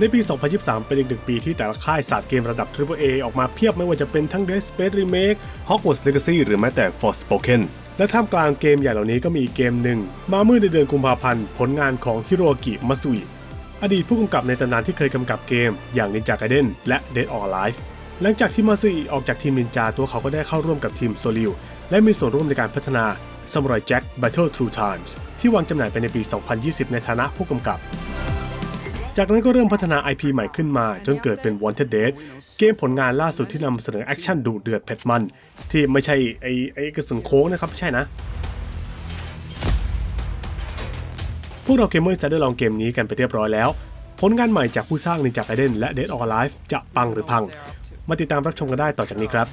ในปี 2023 เป็นอีกหนึ่งปีที่แต่ละค่ายศาสตร์เกมระดับ AAA ออกมาเพียบไม่ว่าจะเป็นทั้ง Dead Space Remake Hogwarts Legacy หรือแม้แต่ Forspoken และท่ามกลางเกมใหญ่เหล่านี้ก็มีเกมหนึ่ง มาเมื่อในเดือนกุมภาพันธ์ ผลงานของฮิโรกิมัสุอิอดีตผู้กำกับในตำนานที่เคยกำกับเกม อย่าง Ninja Gaiden และ Dead or Alive หลังจากที่มาซุอิออกจากทีมนินจาตัวเขาก็ได้เข้าร่วมกับทีมโซลิวและมีส่วนร่วมในการพัฒนา Samurai Jack Battle True Times ที่วางจำหน่ายไปในปี 2020 ในฐานะผู้กำกับ จากนั้นก็เริ่มพัฒนา IP ใหม่ขึ้นมา จนเกิดเป็น Wanted Dead เกมผลงานล่าสุดที่นำเสนอแอคชั่นดุเดือดเผ็ดมัน ที่ไม่ใช่ไอ้ไอ้กระสุนโค้งนะครับไม่ใช่นะ พวกเราเกมเมอร์จะได้ลองเกมนี้กันไปเรียบร้อยแล้ว ผลงานใหม่จากผู้สร้าง Ninja Gaiden และ Dead or Alive จะปังหรือพัง มาติดตามรับชมกันได้ต่อจากนี้ครับ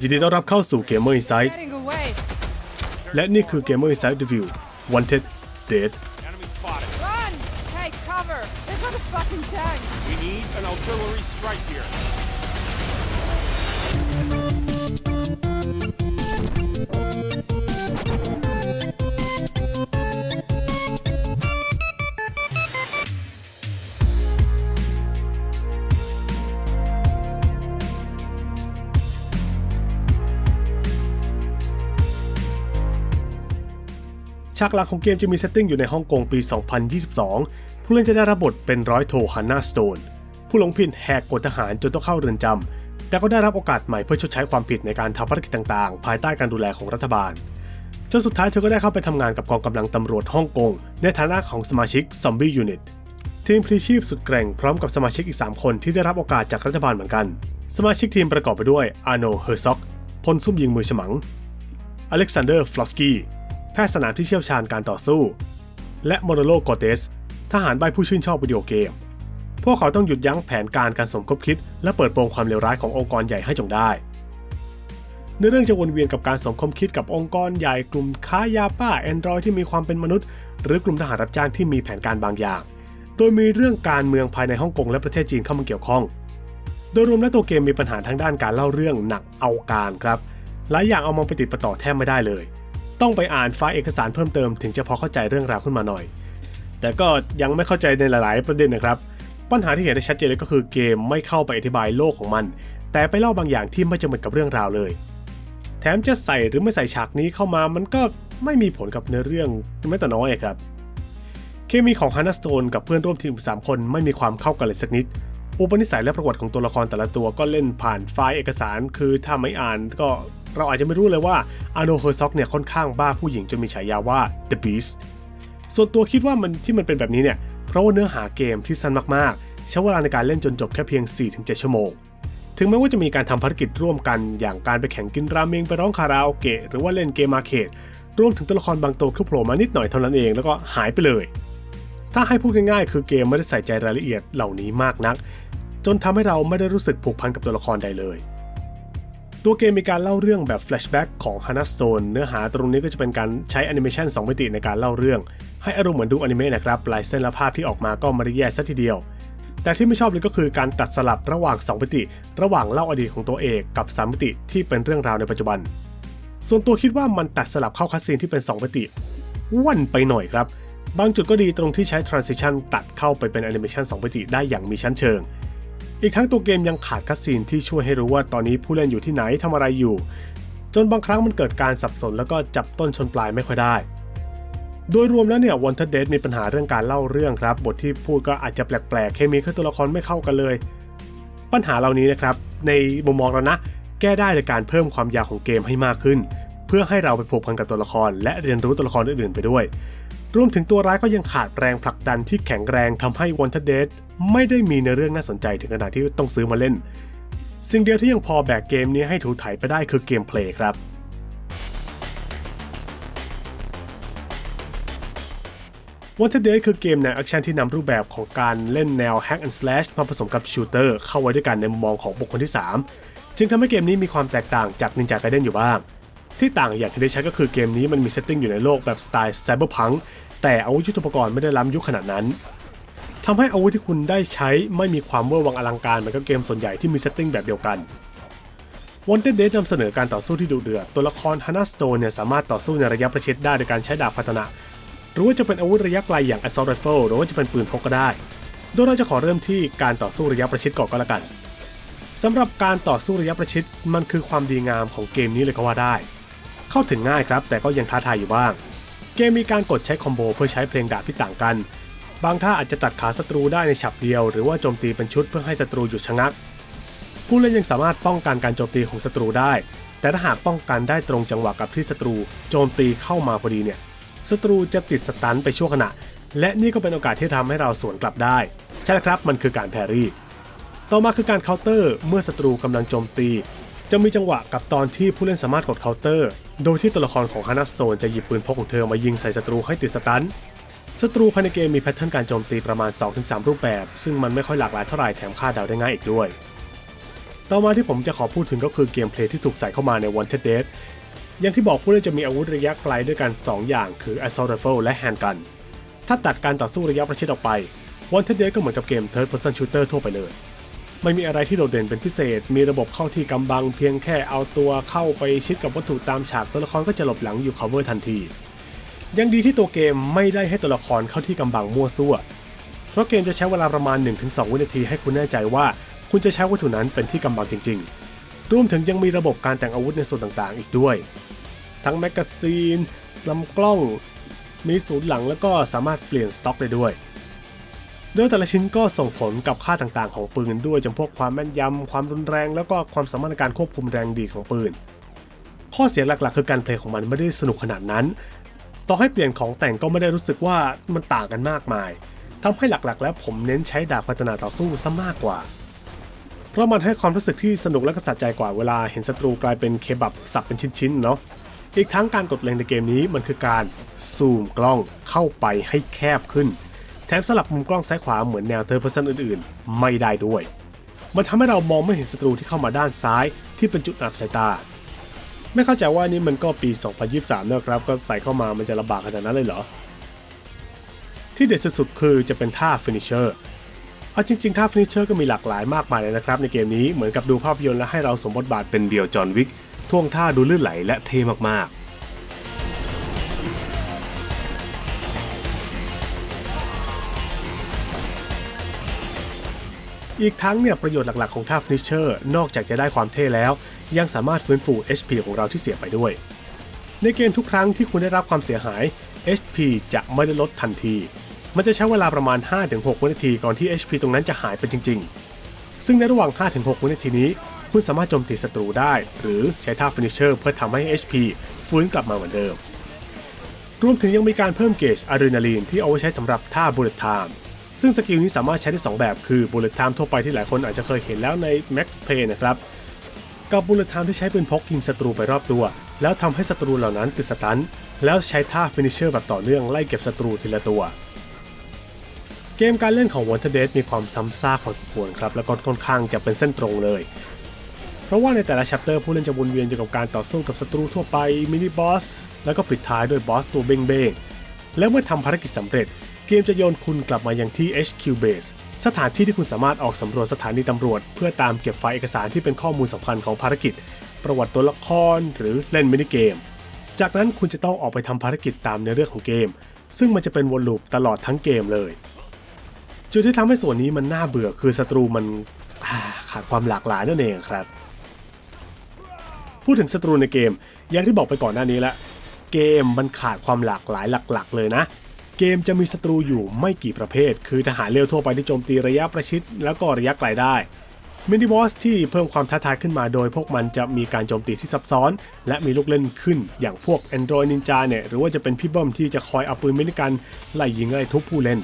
ยินดีต้อนรับเข้าสู่ Gamer Insight และนี่คือ Gamer Insight Review Wanted Dead cover! They've got a fucking tank! We need an artillery strike here. ฉากหลักของเกมจะมีเซตติ้งอยู่ในฮ่องกงปี 2022 ผู้เล่นจะได้รับบทเป็นร้อยโทฮันนาสโตน ผู้หลงผิดแหกกฎทหารจนต้องเข้าเรือนจำ แต่ก็ได้รับโอกาสใหม่เพื่อชดใช้ความผิดในการทำภารกิจต่างๆ ภายใต้การดูแลของรัฐบาลจนสุดท้ายเธอก็ได้เข้าไปทำงานกับกองกำลังตำรวจฮ่องกง ในฐานะของสมาชิกซอมบี้ยูนิตทีมพลีชีพสุดแกร่งพร้อมกับสมาชิกอีก 3 คนที่ได้รับโอกาสจากรัฐบาลเหมือนกัน สมาชิกทีมประกอบไปด้วยอาโนเฮอร์ซ็อกพลซุ่มยิงมือฉมัง อเล็กซานเดอร์ฟลอสกี้แพทย์สนามที่เชี่ยวชาญการต่อสู้ และโมโนโลกอเตส ทหารใบผู้ชื่นชอบวิดีโอเกม พวกเขาต้องหยุดยั้งแผนการการสมคบคิด และเปิดโปงความเลวร้ายขององค์กรใหญ่ให้จงได้ในเรื่องจะวนเวียนกับการสมคบคิดกับองค์กรใหญ่กลุ่มค้ายาบ้าแอนดรอยที่มีความเป็นมนุษย์ หรือกลุ่มทหารรับจ้างที่มีแผนการบางอย่าง โดยมีเรื่องการเมืองภายในฮ่องกงและประเทศจีนเข้ามาเกี่ยวข้อง โดยรวมแล้วตัวเกมมีปัญหาทางด้านการเล่าเรื่องหนักเอาการครับ หลายอย่างเอามาไปติดประต่อแทบไม่ได้เลย ต้องไปอ่านไฟล์เอกสารเพิ่มเติมถึงจะพอเข้าใจเรื่องราวขึ้นมาหน่อย แต่ก็ยังไม่เข้าใจในหลายๆ ประเด็นนะครับ ปัญหาที่เห็นได้ชัดเจนเลยก็คือเกมไม่เข้าไปอธิบายโลกของมัน แต่ไปเล่าบางอย่างที่ไม่จำเป็นกับเรื่องราวเลย แถมจะใส่หรือไม่ใส่ฉากนี้เข้ามามันก็ไม่มีผลกับเนื้อเรื่องแม้แต่น้อยครับเคมีของฮันนาสโตนกับเพื่อนร่วมทีม 3 คนไม่มีความเข้ากันเลยสักนิด อุปนิสัยและประวัติของตัวละครแต่ละตัวก็เล่นผ่านไฟล์เอกสาร คือถ้าไม่อ่านก็เราอาจจะไม่รู้เลยว่าอาโนเฮอร์ซ็อกเนี่ยค่อนข้างบ้าผู้หญิงจนมีฉายาว่า The Beast ส่วนตัวคิดว่ามันที่มันเป็นแบบนี้เนี่ย เพราะว่าเนื้อหาเกมที่สั้นมากๆ ใช้เวลาในการเล่นจนจบแค่เพียง 4-7 ชั่วโมง ถึงแม้ว่าจะมีการทำภารกิจร่วมกัน อย่างการไปแข่งกินราเมงไปร้องคาราโอเกะหรือว่าเล่นเกมอาร์เคดรวมถึงตัวละครบางตัวคือโผล่มานิดหน่อยเท่านั้นเองแล้วก็หายไปเลย ถ้าให้พูดง่ายๆ คือเกมไม่ได้ใส่ใจรายละเอียดเหล่านี้มากนัก จนทำให้เราไม่ได้รู้สึกผูกพันกับตัวละครใดเลยตัวเกมมีการเล่าเรื่องแบบแฟลชแบ็กของ Hannah Stone เนื้อหาตรงนี้ก็จะเป็นการใช้แอนิเมชัน2มิติในการเล่าเรื่อง ให้อารมณ์เหมือนดูอนิเมะนะครับลายเส้นและภาพที่ออกมาก็ไม่ได้แย่ซะทีเดียว แต่ที่ไม่ชอบเลยก็คือการตัดสลับระหว่าง 2 มิติ ระหว่างเล่าอดีตของตัวเอกกับ 3 มิติที่เป็นเรื่องราวในปัจจุบัน ส่วนตัวคิดว่ามันตัดสลับเข้าคัสซีนที่เป็น 2 มิติว่อนไปหน่อยครับ บางจุดก็ดีตรงที่ใช้ transition ตัดเข้าไปเป็นแอนิเมชัน2มิติได้อย่างมีชั้นเชิงอีกทั้งตัวเกมยังขาดคัสซีนที่ช่วยให้รู้ว่าตอนนี้ผู้เล่นอยู่ที่ไหนทำอะไรอยู่ จนบางครั้งมันเกิดการสับสนแล้วก็จับต้นชนปลายไม่ค่อยได้ โดยรวมแล้วเนี่ย Wanted Dead มีปัญหาเรื่องการเล่าเรื่องครับ บทที่พูดก็อาจจะแปลกๆ เคมีคือตัวละครไม่เข้ากันเลย ปัญหาเหล่านี้นะครับ ในมุมมองเรานะ แก้ได้โดยการเพิ่มความยาวของเกมให้มากขึ้น เพื่อให้เราไปผูกพันกับตัวละคร และเรียนรู้ตัวละครอื่นๆไปด้วย รวมถึงตัวร้ายก็ยังขาดแรงผลักดันที่แข็งแรงทำให้ Wanted Dead ไม่ได้มีในเรื่องน่าสนใจถึงขนาดที่ต้องซื้อมาเล่น สิ่งเดียวที่ยังพอแบกเกมนี้ให้ถูถ่ายไปได้คือเกมเพลย์ครับ Wanted Dead คือเกมแนวแอคชั่นที่นำรูปแบบของการเล่นแนว Hack and Slash มาผสมกับชูเตอร์เข้าไว้ด้วยกันในมุมมองของบุคคลที่ 3 จึงทำให้เกมนี้มีความแตกต่างจาก Ninja Gaiden อยู่บ้าง ที่ต่างอย่างที่ได้ใช้ก็คือเกมนี้มันมีเซตติ้งอยู่ในโลกแบบสไตล์ไซเบอร์พังแต่อาวุธยุทโธปกรณ์ไม่ได้ล้ำยุคขนาดนั้นทำให้อาวุธที่คุณได้ใช้ไม่มีความเวอร์วังอลังการเหมือนกับเกมส่วนใหญ่ที่มีเซตติ้งแบบเดียวกัน Wanted Dead นำเสนอการต่อสู้ที่ดุเดือด ตัวละคร Hannah Stone เนี่ยสามารถต่อสู้ในระยะประชิดได้โดยการใช้ดาบพัฒนา หรือว่าจะเป็นอาวุธระยะไกลอย่าง assault rifle หรือว่าจะเป็นปืนพกก็ได้ โดยเราจะขอเริ่มที่การต่อสู้ระยะประชิดก่อนก็แล้วกันสำหรับการต่อสู้ระยะประชิดมันคือความดีงามของเกมนี้เลยก็ว่าได้ เข้าถึงง่ายครับ แต่ก็ยังท้าทายอยู่บ้าง เกมมีการกดใช้คอมโบเพื่อใช้เพลงดาบที่ต่างกัน บางท่าอาจจะตัดขาศัตรูได้ในฉับเดียว หรือว่าโจมตีเป็นชุดเพื่อให้ศัตรูหยุดชะงัก ผู้เล่นยังสามารถป้องกันการโจมตีของศัตรูได้ แต่ถ้าหากป้องกันได้ตรงจังหวะกับที่ศัตรู โจมตีเข้ามาพอดีเนี่ย ศัตรูจะติดสตันไปชั่วขณะ และนี่ก็เป็นโอกาสที่ทำให้เราสวนกลับได้ ใช่แล้วครับมันคือการแพรี่ ต่อมาคือการเคาน์เตอร์เมื่อศัตรูกำลังโจมตี จะมีจังหวะกับตอนที่ผู้เล่นสามารถกดเคาน์เตอร์ โดยที่ตัวละครของฮานาสโตนจะหยิบปืนพกของเธอมายิงใส่ศัตรูให้ติดสตันศัตรูภายในเกมมีแพทเทิร์นการโจมตีประมาณ 2-3 รูปแบบ ซึ่งมันไม่ค่อยหลากหลายเท่าไหร่แถมคาดเดาได้ง่ายอีกด้วย ต่อมาที่ผมจะขอพูดถึงก็คือเกมเพลย์ที่ถูกใส่เข้ามาใน Wanted Dead อย่างที่บอกผู้เล่นจะมีอาวุธระยะไกลด้วยกัน 2 อย่างคือ Assault Rifle และ Handgun ถ้าตัดการต่อสู้ระยะประชิดออกไป Wanted Dead ก็เหมือนกับเกม Third Person Shooter ทั่วไปเลย ไม่มีอะไรที่โดดเด่นเป็นพิเศษ มีระบบเข้าที่กำบังเพียงแค่เอาตัวเข้าไปชิดกับวัตถุตามฉากตัวละครก็จะหลบหลังอยู่ cover ทันที ยังดีที่ตัวเกมไม่ได้ให้ตัวละครเข้าที่กำบังมั่วซั่ว เพราะเกมจะใช้เวลาประมาณ 1-2 วินาทีให้คุณแน่ใจว่า คุณจะใช้วัตถุนั้นเป็นที่กำบังจริง ๆ รวมถึงยังมีระบบการแต่งอาวุธในส่วนต่างๆ อีกด้วย ทั้งแมกกาซีนลำกล้อง มีศูนย์หลังแล้วก็สามารถเปลี่ยนสต็อกได้ด้วยโดยแต่ละชิ้นก็ส่งผลกับค่าต่างๆ ของปืนด้วยจำพวกความแม่นยำ ความรุนแรง แล้วก็ความสามารถในการควบคุมแรงดีของปืน ข้อเสียหลักๆ คือการเพลย์ของมันไม่ได้สนุกขนาดนั้น ต่อให้เปลี่ยนของแต่งก็ไม่ได้รู้สึกว่ามันต่างกันมากมายทำให้หลักๆ แล้วผมเน้นใช้ดาบพัฒนาต่อสู้ซะมากกว่า เพราะมันให้ความรู้สึกที่สนุกและก็สะใจกว่าเวลาเห็นศัตรูกลายเป็นเคบับสับเป็นชิ้นๆเนาะอีกทั้งการกดเล็งในเกมนี้มันคือการซูมกล้องเข้าไปให้แคบขึ้น แถมสลับมุมกล้องซ้ายขวาเหมือนแนวเทอร์เพอร์ซันอื่นๆ ไม่ได้ด้วย มันทำให้เรามองไม่เห็นศัตรูที่เข้ามาด้านซ้ายที่เป็นจุดอับสายตา ไม่เข้าใจว่านี่มันก็ปี 2023นะครับ ก็ใส่เข้ามามันจะลำบากขนาดนั้นเลยเหรอ ที่เด็ดสุดๆคือจะเป็นท่าฟินิชเชอร์ เอาจริงๆท่าฟินิชเชอร์ก็มีหลากหลายมากมายเลยนะครับ ในเกมนี้เหมือนกับดูภาพยนตร์และให้เราสมบทบาทเป็นเดียวจอห์นวิกท่วงท่าดูลื่นไหลและเท่มากๆอีกทั้งเนี่ยประโยชน์หลักๆของท่าฟินิชเชอร์นอกจากจะได้ความเท่แล้ว ยังสามารถฟื้นฟู HP ของเราที่เสียไปด้วย ในเกมทุกครั้งที่คุณได้รับความเสียหาย HP จะไม่ได้ลดทันที มันจะใช้เวลาประมาณ 5-6 วินาทีก่อนที่ HP ตรงนั้นจะหายไปจริง ๆ ซึ่งในระหว่าง 5-6 วินาทีนี้ คุณสามารถโจมตีศัตรูได้ หรือใช้ท่าฟินิชเชอร์เพื่อทำให้ HP ฟื้นกลับมาเหมือนเดิม รวมถึงยังมีการเพิ่มเกจอะดรีนาลีนที่เอาไว้ใช้สำหรับท่า Bullet Time ซึ่งสกิลนี้สามารถใช้ได้ 2 แบบคือ Bullet Time ทั่วไปที่หลายคนอาจจะเคยเห็นแล้วใน Max Pay นะครับกับ Bullet Time ที่ใช้ปืนพกยิงศัตรูไปรอบตัว แล้วทำให้ศัตรูเหล่านั้นติดสตันแล้วใช้ท่า Finisher แบบต่อเนื่องไล่เก็บศัตรูทีละตัว เกมการเล่นของ Wanted Dead มีความซ้ำซากพอสมควรครับแล้วก็ค่อนข้างจะเป็นเส้นตรงเลย เพราะว่าในแต่ละ chapter ผู้เล่นจะวนเวียนอยู่กับการต่อสู้กับศัตรูทั่วไปมินิบอสแล้วก็ปิดท้ายด้วยบอสตัวเบ้งๆแล้วเมื่อทำภารกิจสำเร็จ เกมจะโยนคุณกลับมายังที่ HQ Base สถานที่ที่คุณสามารถออกสำรวจสถานีตำรวจ เพื่อตามเก็บไฟล์เอกสารที่เป็นข้อมูลสำคัญของภารกิจ ประวัติตัวละครหรือเล่นมินิเกม จากนั้นคุณจะต้องออกไปทำภารกิจตามเนื้อเรื่องของเกม ซึ่งมันจะเป็นวนลูปตลอดทั้งเกมเลย จุดที่ทำให้ส่วนนี้มันน่าเบื่อคือศัตรูมันขาดความหลากหลายนั่นเองครับ พูดถึงศัตรูในเกม อย่างที่บอกไปก่อนหน้านี้แล้วเกมมันขาดความหลากหลายหลักๆ เลยนะ เกมจะมีศัตรูอยู่ไม่กี่ประเภท คือทหารเร็วทั่วไปที่โจมตีระยะประชิด แล้วก็ระยะไกลได้มินิบอสที่เพิ่มความท้าทายขึ้นมาโดยพวกมันจะมีการโจมตีที่ซับซ้อน และมีลูกเล่นขึ้นอย่างพวก Android Ninja เนี่ยหรือว่าจะเป็นพี่เบิ้มที่จะคอยเอาปืนมินิกันไล่ยิงไล่ทุบผู้เล่น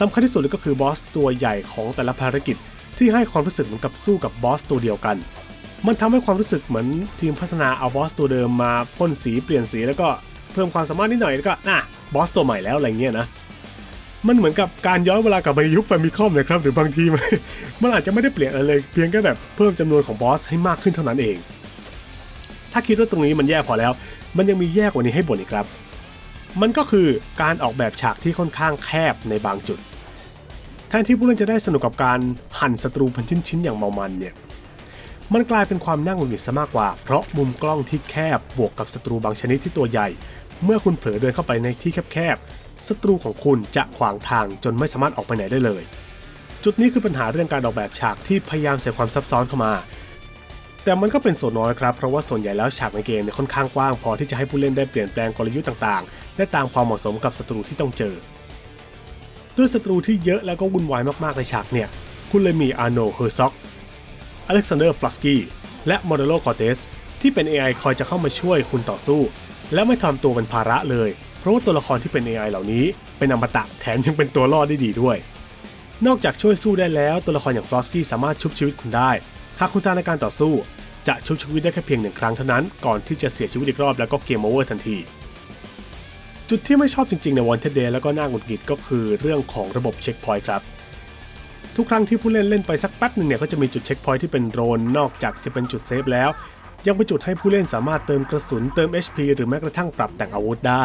สำคัญที่สุดเลยก็คือบอสตัวใหญ่ของแต่ละภารกิจ ที่ให้ความรู้สึกเหมือนกับสู้กับบอสตัวเดียวกัน มันทำให้ความรู้สึกเหมือนทีมพัฒนาเอาบอสตัวเดิมมาพ่นสีเปลี่ยนสีแล้วก็เพิ่มความสามารถนิดหน่อยแล้วก็น่ะบอสตัวใหม่แล้วอะไรเงี้ยนะมันเหมือนกับการย้อนเวลากลับไปยุคแฟมิคอมนะครับหรือบางทีมันมันอาจจะไม่ได้เปลี่ยนอะไรเลยเพียงแค่แบบเพิ่มจำนวนของบอสให้มากขึ้นเท่านั้นเอง ถ้าคิดว่าตรงนี้มันแย่พอแล้ว มันยังมีแย่กว่านี้ให้บ่นอีกครับ มันก็คือการออกแบบฉากที่ค่อนข้างแคบในบางจุด แทนที่ผู้เล่นจะได้สนุกกับการหั่นศัตรูเป็นชิ้นๆอย่างเมามันเนี่ย มันกลายเป็นความน่าหงุดหงิดซะมากกว่า เพราะมุมกล้องที่แคบบวกกับศัตรูบางชนิดที่ตัวใหญ่ เมื่อคุณเผลอเดินเข้าไปในที่แคบๆ ศัตรูของคุณจะขวางทางจนไม่สามารถออกไปไหนได้เลย จุดนี้คือปัญหาเรื่องการออกแบบฉากที่พยายามใส่ความซับซ้อนเข้ามา แต่มันก็เป็นส่วนน้อยครับเพราะว่าส่วนใหญ่แล้วฉากในเกมเนี่ยค่อนข้างกว้างพอที่จะให้ผู้เล่นได้เปลี่ยนแปลงกลยุทธ์ต่างๆและตามความเหมาะสมกับศัตรูที่ต้องเจอ ด้วยศัตรูที่เยอะแล้วก็วุ่นวายมากๆในฉากเนี่ย คุณเลยมีอาร์โนเฮอร์ซ็อกอเล็กซานเดอร์ฟลัสกี้และมอเดโลคอเตสที่เป็น AI คอยจะเข้ามาช่วยคุณต่อสู้ และไม่ทำตัวเป็นภาระเลย เพราะว่าตัวละครที่เป็น AI เหล่านี้ เป็นอมตะแถมยังเป็นตัวรอดได้ดีด้วย นอกจากช่วยสู้ได้แล้วตัวละครอย่างฟลอสกี้สามารถชุบชีวิตคุณได้ หากคุณตายในการต่อสู้ จะชุบชีวิตได้แค่เพียงหนึ่งครั้งเท่านั้น ก่อนที่จะเสียชีวิตอีกรอบแล้วก็เกมโอเวอร์ทันที จุดที่ไม่ชอบจริงๆในวันเทเดย์แล้วก็น่าหงุดหงิดก็คือเรื่องของระบบเช็คพอยต์ครับทุกครั้งที่ผู้เล่นเล่นไปสักแป๊บหนึ่งเนี่ยก็จะมีจุดเช็คพอยต์ที่เป็นโดรนนอกจากจะเป็นจุดเซฟแล้ว ยังเป็นจุดให้ผู้เล่นสามารถเติมกระสุนเติม HP หรือแม้กระทั่งปรับแต่งอาวุธได้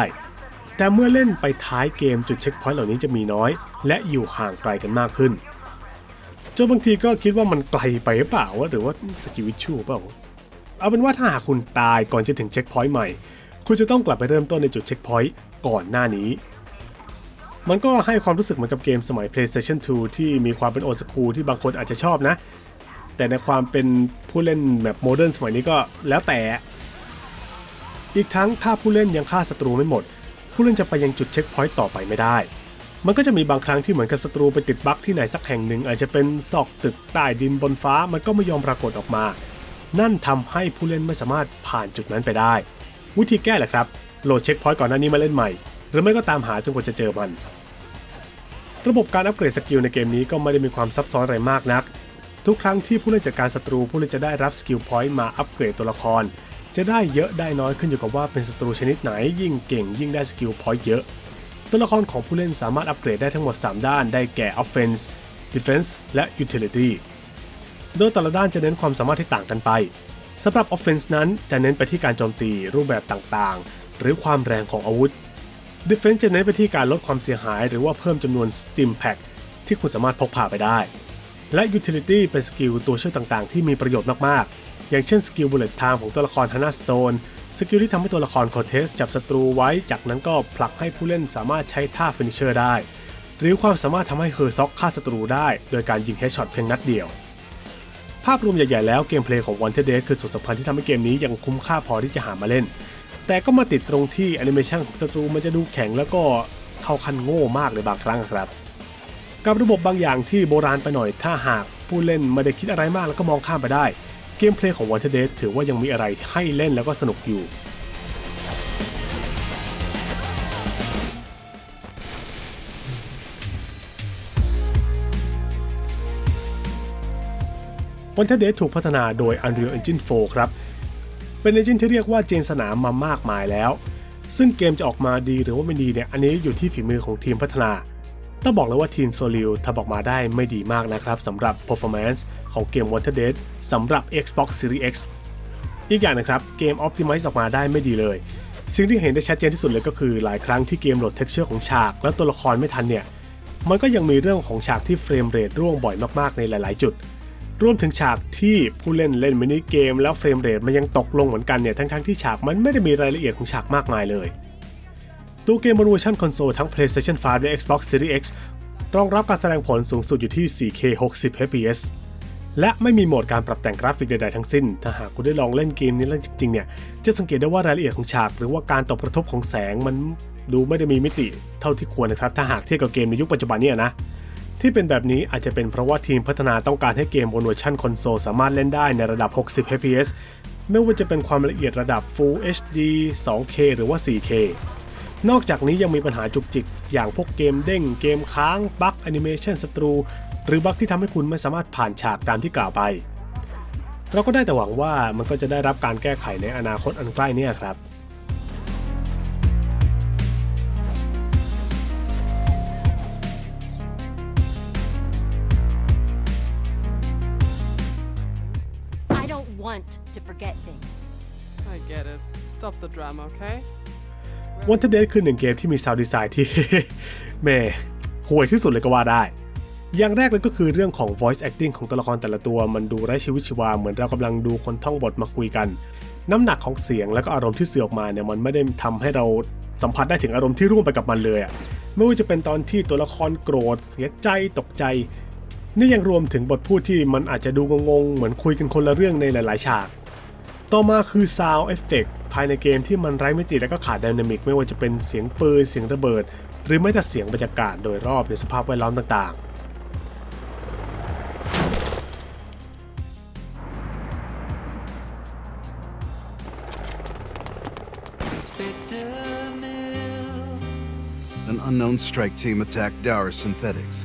แต่เมื่อเล่นไปท้ายเกมจุดเช็คพอยต์เหล่านี้จะมีน้อย และอยู่ห่างไกลกันมากขึ้น นบางทีก็คิดว่ามันไกลไปหรือเปล่าหรือว่าสกิวิชชูเปล่าเอาเป็นว่าถ้าหากคุณตายก่อนจะถึงเช็คพอยต์ใหม่ คุณจะต้องกลับไปเริ่มต้นในจุดเช็คพอยต์ก่อนหน้านี้ มันก็ให้ความรู้สึกเหมือนกับเกมสมัย PlayStation 2 ที่มีความเป็นโอ s คูที่บางคนอาจจะชอบนะ แต่ในความเป็นผู้เล่นแบบโมเดิร์นสมัยนี้ก็แล้วแต่ อีกทั้งถ้าผู้เล่นยังฆ่าศัตรูไม่หมด ผู้เล่นจะไปยังจุดเช็คพอยต์ต่อไปไม่ได้ มันก็จะมีบางครั้งที่เหมือนกับศัตรูไปติดบั๊กที่ไหนสักแห่งหนึ่ง อาจจะเป็นซอกตึกใต้ดินบนฟ้ามันก็ไม่ยอมปรากฏออกมา นั่นทำให้ผู้เล่นไม่สามารถผ่านจุดนั้นไปได้ วิธีแก้แหละครับ โหลดเช็คพอยต์ก่อนหน้านี้มาเล่นใหม่ หรือไม่ก็ตามหาจนกว่าจะเจอมัน ระบบการอัปเกรดสกิลในเกมนี้ก็ไม่ได้มีความซับซ้อนอะไรมากนัก ทุกครั้งที่ผู้เล่นจัดการศัตรูผู้เล่นจะได้รับสกิลพอยต์มาอัปเกรดตัวละคร จะได้เยอะได้น้อยขึ้นอยู่กับว่าเป็นศัตรูชนิดไหนยิ่งเก่งยิ่งได้สกิลพอยต์เยอะ ตัวละครของผู้เล่นสามารถอัปเกรดได้ทั้งหมด 3 ด้านได้แก่ Offense Defense และ Utility โดยแต่ละด้านจะเน้นความสามารถที่ต่างกันไปสำหรับ Offense นั้นจะเน้นไปที่การโจมตีรูปแบบต่างๆ หรือความแรงของอาวุธ Defense จะเน้นไปที่การลดความเสียหาย หรือว่าเพิ่มจำนวน Steam Pack ที่คุณสามารถพกพาไปได้ และ Utility เป็นสกิลตัวช่วยต่างๆ ที่มีประโยชน์มากๆ อย่างเช่นสกิล Bullet Time ของตัวละคร Hannah Stone ส สกิลที่ทำให้ตัวละคร Cortez จับศัตรูไว้ จากนั้นก็ผลักให้ผู้เล่นสามารถใช้ท่า Finisher ได้ หรือความสามารถทำให้เฮอร์ซ็อกฆ่าศัตรูได้ โดยการยิงเฮดช็อตเพียงนัดเดียว ภาพรวมใหญ่ๆแล้วเกมเพลย์ของ Wanted Dead คือส่วนสำคัญที่ทำให้เกมนี้ยังคุ้มค่าพอที่จะหามาเล่น แต่ก็มาติดตรงที่แอนิเมชันของศัตรูมันจะดูแข็งแล้วก็เข้าคันโง่มากในบางครั้งครับ กับระบบบางอย่างที่โบราณไปหน่อยถ้าหากผู้เล่นไม่ได้คิดอะไรมากแล้วก็มองข้ามไปได้ เกมเพลย์ของ Wanted Dead ถือว่ายังมีอะไรให้เล่นแล้วก็สนุกอยู่ Wanted Dead ถูกพัฒนาโดย Unreal Engine 4 ครับ เป็นเอนจินที่เรียกว่าเจนสนามมามากมายแล้ว ซึ่งเกมจะออกมาดีหรือว่าไม่ดีเนี่ย อันนี้อยู่ที่ฝีมือของทีมพัฒนา ต้องบอกเลยว่าทีม s o l i ทำออกมาได้ไม่ดีมากนะครับสำหรับ performance ของเกม Wanted Dead สำหรับ Xbox Series X อีกอย่างนะครับเกม Optimize ออกมาได้ไม่ดีเลย สิ่งที่เห็นได้ชัดเจนที่สุดเลยก็คือหลายครั้งที่เกมโหลด texture ของฉาก และตัวละครไม่ทันเนี่ย มันก็ยังมีเรื่องของฉากที่เฟรมเรทร่วงบ่อยมากๆในหลาย ๆ จุด รวมถึงฉากที่ผู้เล่นเล่นมินิเกมแล้วเฟรมเรทมันยังตกลงเหมือนกันเนี่ยทั้งๆที่ฉากมันไม่ได้มีรายละเอียดของฉากมากมายเลย ตัวเกมบนเวอร์ชันคอนโซลทั้ง PlayStation 5 และ Xbox Series X รองรับการแสดงผลสูงสุดอยู่ที่ 4K 60 fps และไม่มีโหมดการปรับแต่งกราฟิกใดๆทั้งสิ้น ถ้าหากคุณได้ลองเล่นเกมนี้แล้วจริงๆเนี่ย จะสังเกตได้ว่ารายละเอียดของฉาก หรือว่าการตกกระทบของแสงมันดูไม่ได้มีมิติเท่าที่ควรนะครับ ถ้าหากเทียบกับเกมในยุคปัจจุบันเนี่ยนะ ที่เป็นแบบนี้อาจจะเป็นเพราะว่าทีมพัฒนาต้องการให้เกมบนเวอร์ชันคอนโซลสามารถเล่นได้ในระดับ 60 fps ไม่ว่าจะเป็นความละเอียดระดับ Full HD 2K หรือว่า 4K นอกจากนี้ยังมีปัญหาจุกจิก อย่างพวกเกมเด้ง เกมค้าง บั๊กแอนิเมชันศัตรู หรือบั๊กที่ทำให้คุณไม่สามารถผ่านฉากตามที่กล่าวไป เราก็ได้แต่หวังว่ามันก็จะได้รับการแก้ไขในอนาคตอันใกล้เนี่ยครับ I don't want to forget things. I get it. Stop the drama, okay? Wanted Dead คือหนึ่งเกมที่มีซาวด์ดีไซน์ที่แม่ห่วยที่สุดเลยก็ว่าได้ อย่างแรกเลยก็คือเรื่องของ voice acting ของตัวละครแต่ละตัว มันดูไร้ชีวิตชีวาเหมือนเรากำลังดูคนท่องบทมาคุยกัน น้ำหนักของเสียงและก็อารมณ์ที่เสื่อออกมาเนี่ยมันไม่ได้ทำให้เราสัมผัสได้ถึงอารมณ์ที่ร่วมไปกับมันเลยอะไม่ว่าจะเป็นตอนที่ตัวละครโกรธ เสียใจตกใจ นี่ยังรวมถึงบทพูดที่มันอาจจะดูงงๆเหมือนคุยกันคนละเรื่องในหลาย ๆ ฉาก ต่อมาคือ Sound Effect ภายในเกมที่มันไร้มิติและก็ขาดไดนามิกไม่ว่าจะเป็นเสียงปืนเสียงระเบิด หรือแม้แต่เสียงบรรยากาศโดยรอบในสภาพแวดล้อมต่างๆ Inspector Mills. An unknown strike team attacked Dower Synthetics.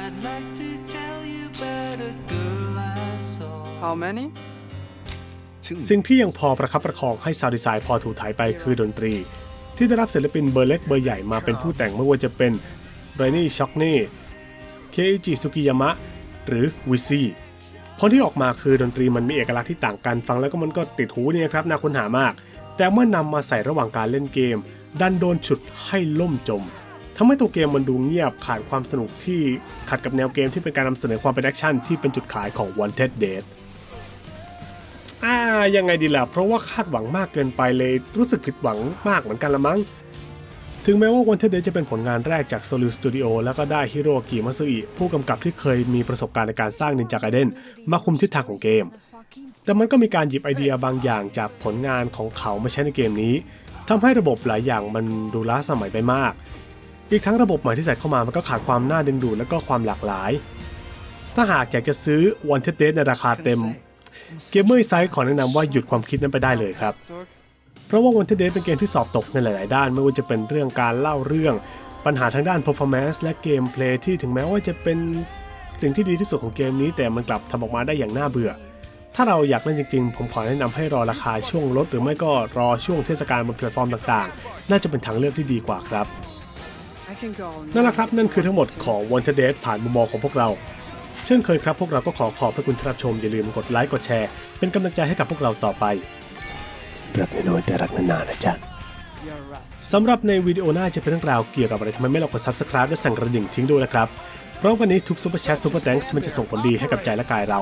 I'd like to tell you about a girl I saw. How many? สิ่งที่ยังพอประคับประคองให้ซาวดีไซน์พอถูกถ่ายไปคือดนตรี ที่ได้รับศิลปินเบอร์เล็กเบอร์ใหญ่มาเป็นผู้แต่งไม่ว่าจะเป็นไรนี่ช็อกเน่เคอิจิซุกิยามะหรือวิซี่ผลที่ออกมาคือดนตรีมันมีเอกลักษณ์ที่ต่างกันฟังแล้วก็มันก็ติดหูเนี่ยครับน่าค้นหามาก แต่เมื่อนำมาใส่ระหว่างการเล่นเกม ดันโดนฉุดให้ล่มจมทำให้ตัวเกมมันดูเงียบขาดความสนุกที่ขัดกับแนวเกมที่เป็นการนำเสนอความเป็นแอคชั่นที่เป็นจุดขายของ Wanted Dead อ่ายังไงดีล่ะ เพราะว่าคาดหวังมากเกินไปเลยรู้สึกผิดหวังมากเหมือนกันละมั้ง ถึงแม้ว่า Wanted Dead จะเป็นผลงานแรกจาก Solid Studio แล้วก็ได้ฮิโรกิมัตสึอิผู้กำกับที่เคยมีประสบการณ์ในการสร้าง Ninja Gaiden มาคุมทิศทางของเกม แต่มันก็มีการหยิบไอเดียบางอย่างจากผลงานของเขามาใช้ในเกมนี้ทำให้ระบบหลายอย่างมันดูล้าสมัยไปมาก อีกทั้งระบบใหม่ที่ใส่เข้ามามันก็ขาดความน่าดึงดูดและก็ความหลากหลาย ถ้าหากอยากจะซื้อ Wanted Dead ในราคาเต็ม เกมเมอร์ไซต์ขอแนะนำว่าหยุดความคิดนั้นไปได้เลยครับ เพราะว่า Wanted Dead เป็นเกมที่สอบตกในหลาย ๆ ด้าน ไม่ว่าจะเป็นเรื่องการเล่าเรื่อง ปัญหาทางด้าน performance และเกมเพลย์ที่ถึงแม้ว่าจะเป็นสิ่งที่ดีที่สุดของเกมนี้ แต่มันกลับทำออกมาได้อย่างน่าเบื่อ ถ้าเราอยากเล่นจริง ๆ ผมขอแนะนำให้รอราคาช่วงลด หรือไม่ก็รอช่วงเทศกาลบนแพลตฟอร์มต่าง ๆ น่าจะเป็นทางเลือกที่ดีกว่าครับนั่นแหละครับนั่นคือทั้งหมดของ Wanted Dead ผ่านมุมมองของพวกเรา เช่นเคยครับพวกเราก็ขอขอบพระคุณที่รับชม อย่าลืมกดไลค์กดแชร์ เป็นกำลังใจให้กับพวกเราต่อไป รักน้อยๆแต่รักนานๆนะจ๊ะ You're rust. สำหรับในวิดีโอหน้าจะเป็นเรื่องราวเกี่ยวกับอะไรทำไมไม่ลองกด subscribe และสั่นกระดิ่งทิ้งด้วยนะครับ เพราะวันนี้ทุกซุปเปอร์แชทซุปเปอร์แตงส์มันจะส่งผลดีให้กับใจและกายเรา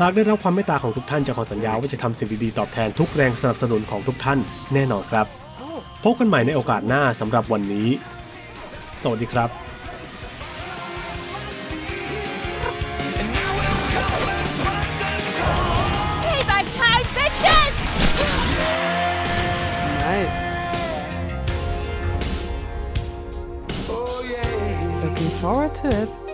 หากได้รับความเมตตาของทุกท่านจะขอสัญญาว่าจะทำสิ่งดีๆตอบแทนทุกแรงสนับสนุนของทุกท่านแน่นอนครับ พบกันใหม่ในโอกาสหน้าสำหรับวันนี้ สวัสดีครับ to it.